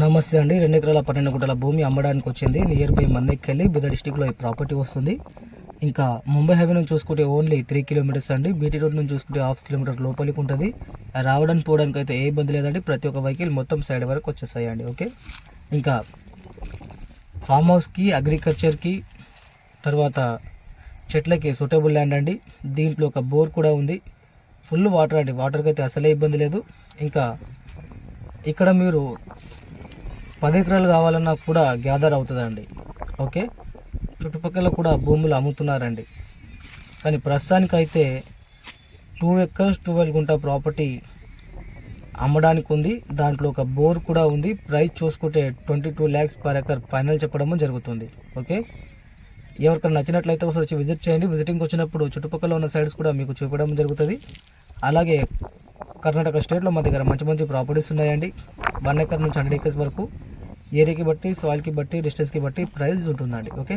నమస్తే అండి. రెండు ఎకరాల పన్నెండు గుంటల భూమి అమ్మడానికి వచ్చింది. నియర్ బై మన్నెక్కెళ్ళి బిద డిస్టిక్లో ఈ ప్రాపర్టీ వస్తుంది. ఇంకా ముంబై హైవే నుంచి చూసుకుంటే ఓన్లీ త్రీ కిలోమీటర్స్ అండి. బీటీ రోడ్ నుంచి చూసుకుంటే హాఫ్ కిలోమీటర్ లోపలికి ఉంటుంది. రావడానికి పోవడానికి అయితే ఏ ఇబ్బంది లేదండి. ప్రతి ఒక్క వెహికల్ మొత్తం సైడ్ వరకు వచ్చేస్తాయి అండి ఓకే ఇంకా ఫామ్ హౌస్కి అగ్రికల్చర్కి తర్వాత చెట్లకి సూటబుల్ ల్యాండ్ అండి. దీంట్లో ఒక బోర్ కూడా ఉంది. ఫుల్ వాటర్ అండి. వాటర్కి అయితే అసలే ఇబ్బంది లేదు. ఇంకా ఇక్కడ మీరు పది ఎకరాలు కావాలన్నా కూడా గ్యాదర్ అవుతుందండి. ఓకే? చుట్టుపక్కల కూడా భూములు అమ్ముతున్నారండి. కానీ ప్రస్తుతానికైతే టూ ఎకర్స్ ట్వెల్వ్ గుంట ప్రాపర్టీ అమ్మడానికి ఉంది. దాంట్లో ఒక బోర్ కూడా ఉంది. ప్రైస్ చూసుకుంటే twenty two lakhs per acre final చెప్పడం జరుగుతుంది. ఓకే? ఎవరికైనా నచ్చినట్లయితే ఒకసారి వచ్చి విజిట్ చేయండి. విజిటింగ్కి వచ్చినప్పుడు చుట్టుపక్కల ఉన్న సైడ్స్ కూడా మీకు చూపడం జరుగుతుంది. అలాగే కర్ణాటక స్టేట్లో మా దగ్గర మంచి మంచి ప్రాపర్టీస్ ఉన్నాయండి. వన్ ఎకర్ నుంచి హండ్రెడ్ ఎకర్స్ వరకు ఏరియాకి బట్టి సాయిల్కి బట్టి డిస్టెన్స్కి బట్టి ప్రైస్ ఉంటుందండి. ఓకే